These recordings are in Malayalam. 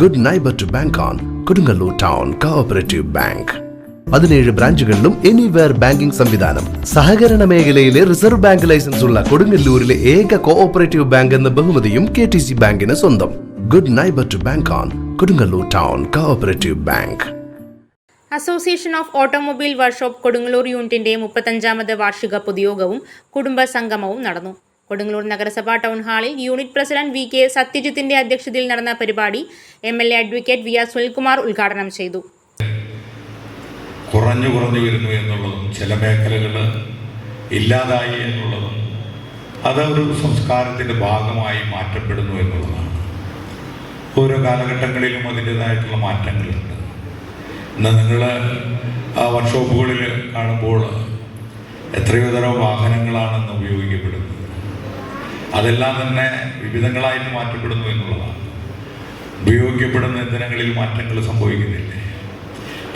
Good neighbour to bank on Kodungallur town cooperative bank പതിനേഴ് ബ്രാഞ്ചുകളിലും എനിവെയർ ബാങ്കിംഗ് സംവിധാനം. സഹകരണ മേഖലയിലെ റിസർവ് ബാങ്ക് ലൈസൻസ് ഉള്ള കൊടുങ്ങല്ലൂരിലെ ഏക കോഓപ്പറേറ്റീവ് ബാങ്ക് എന്ന ബഹുമതിയും കെ ടി സി ബാങ്കിന് സ്വന്തം. Good neighbour to bank on Kodungallur town cooperative bank association of automobile workshop Kodungallur യൂണിറ്റിന്റെ മുപ്പത്തഞ്ചാമത് വാർഷിക പൊതുയോഗവും കുടുംബ സംഗമവും നടന്നു. കൊടുങ്ങല്ലൂർ നഗരസഭാ ടൗൺ ഹാളിൽ യൂണിറ്റ് പ്രസിഡന്റ് വി കെ സത്യജിത്തിന്റെ അധ്യക്ഷതയിൽ നടന്ന പരിപാടി M L A advocate V R Sunilkumar ഉദ്ഘാടനം ചെയ്തു. കുറഞ്ഞു കുറഞ്ഞു വരുന്നു എന്നുള്ളതും ചില മേഖലകൾ ഇല്ലാതായി എന്നുള്ളതും അത് ഒരു സംസ്കാരത്തിന്റെ ഭാഗമായി മാറ്റപ്പെടുന്നു എന്നുള്ളതാണ്. ഓരോ കാലഘട്ടങ്ങളിലും അതിന്റെതായിട്ടുള്ള മാറ്റങ്ങളുണ്ട്. ഇന്ന് നിങ്ങൾ വർക്ക്ഷോപ്പുകളിൽ കാണുമ്പോൾ എത്രയോ തരം വാഹനങ്ങളാണെന്ന് ഉപയോഗിക്കപ്പെടുന്നത് അതെല്ലാം തന്നെ വിവിധങ്ങളായിട്ട് മാറ്റപ്പെടുന്നു എന്നുള്ളതാണ്. ഉപയോഗിക്കപ്പെടുന്ന ഇന്ധനങ്ങളിൽ മാറ്റങ്ങൾ സംഭവിക്കുന്നില്ലേ?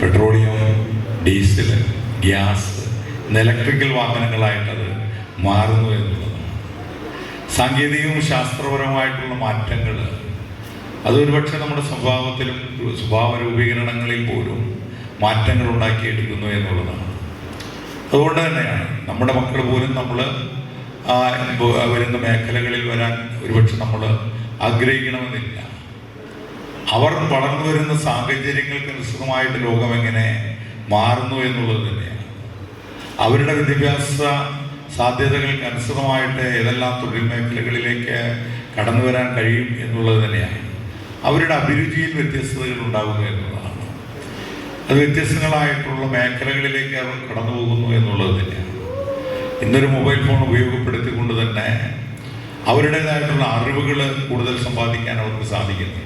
പെട്രോളിയം ഡീസൽ ഗ്യാസ് ഇലക്ട്രിക്കൽ വാഹനങ്ങളായിട്ടത് മാറുന്നു എന്നുള്ളതാണ്. സാങ്കേതികവും ശാസ്ത്രപരമായിട്ടുള്ള മാറ്റങ്ങൾ അതൊരുപക്ഷെ നമ്മുടെ സ്വഭാവത്തിലും സ്വഭാവ രൂപീകരണങ്ങളിൽ പോലും മാറ്റങ്ങൾ ഉണ്ടാക്കിയെടുക്കുന്നു എന്നുള്ളതാണ്. അതുകൊണ്ട് തന്നെയാണ് നമ്മുടെ മക്കൾ പോലും നമ്മൾ ആ വരുന്ന മേഖലകളിൽ വരാൻ ഒരുപക്ഷെ നമ്മൾ ആഗ്രഹിക്കണമെന്നില്ല. അവർ വളർന്നു വരുന്ന സാഹചര്യങ്ങൾക്ക് അനുസൃതമായിട്ട് ലോകം എങ്ങനെ മാറുന്നു എന്നുള്ളത് തന്നെയാണ്. അവരുടെ വിദ്യാഭ്യാസ സാധ്യതകൾക്ക് അനുസൃതമായിട്ട് ഏതെല്ലാം തൊഴിൽ മേഖലകളിലേക്ക് കടന്നു വരാൻ കഴിയും എന്നുള്ളത് തന്നെയാണ്. അവരുടെ അഭിരുചിയിൽ വ്യത്യസ്തതകൾ ഉണ്ടാകുന്നു എന്നുള്ളതാണ്. അത് വ്യത്യസ്തങ്ങളായിട്ടുള്ള മേഖലകളിലേക്ക് അവർ കടന്നു പോകുന്നു എന്നുള്ളത് തന്നെയാണ്. ഇന്നൊരു മൊബൈൽ ഫോൺ ഉപയോഗപ്പെടുത്തിക്കൊണ്ട് തന്നെ അവരുടേതായിട്ടുള്ള അറിവുകൾ കൂടുതൽ സമ്പാദിക്കാൻ അവർക്ക് സാധിക്കുന്നുണ്ട്.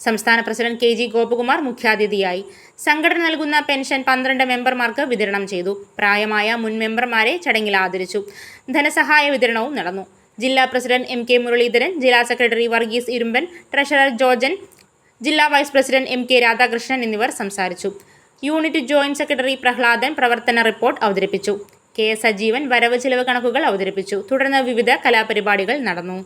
സംസ്ഥാന പ്രസിഡന്റ് കെ ജി ഗോപകുമാർ മുഖ്യാതിഥിയായി. സംഘടന നൽകുന്ന പെൻഷൻ പന്ത്രണ്ട് മെമ്പർമാർക്ക് വിതരണം ചെയ്തു. പ്രായമായ മുൻ മെമ്പർമാരെ ചടങ്ങിൽ ആദരിച്ചു. ധനസഹായ വിതരണവും നടന്നു. ജില്ലാ പ്രസിഡന്റ് എം കെ മുരളീധരൻ ജില്ലാ സെക്രട്ടറി വർഗീസ് ഇരുമ്പൻ ട്രഷറർ ജോർജൻ ജില്ലാ vice president M K Radhakrishnan എന്നിവർ സംസാരിച്ചു. യൂണിറ്റ് ജോയിന്റ് സെക്രട്ടറി പ്രഹ്ലാദൻ പ്രവർത്തന റിപ്പോർട്ട് അവതരിപ്പിച്ചു. കെ സജീവൻ വരവ് ചെലവ് കണക്കുകൾ അവതരിപ്പിച്ചു. തുടർന്ന് വിവിധ കലാപരിപാടികൾ നടന്നു.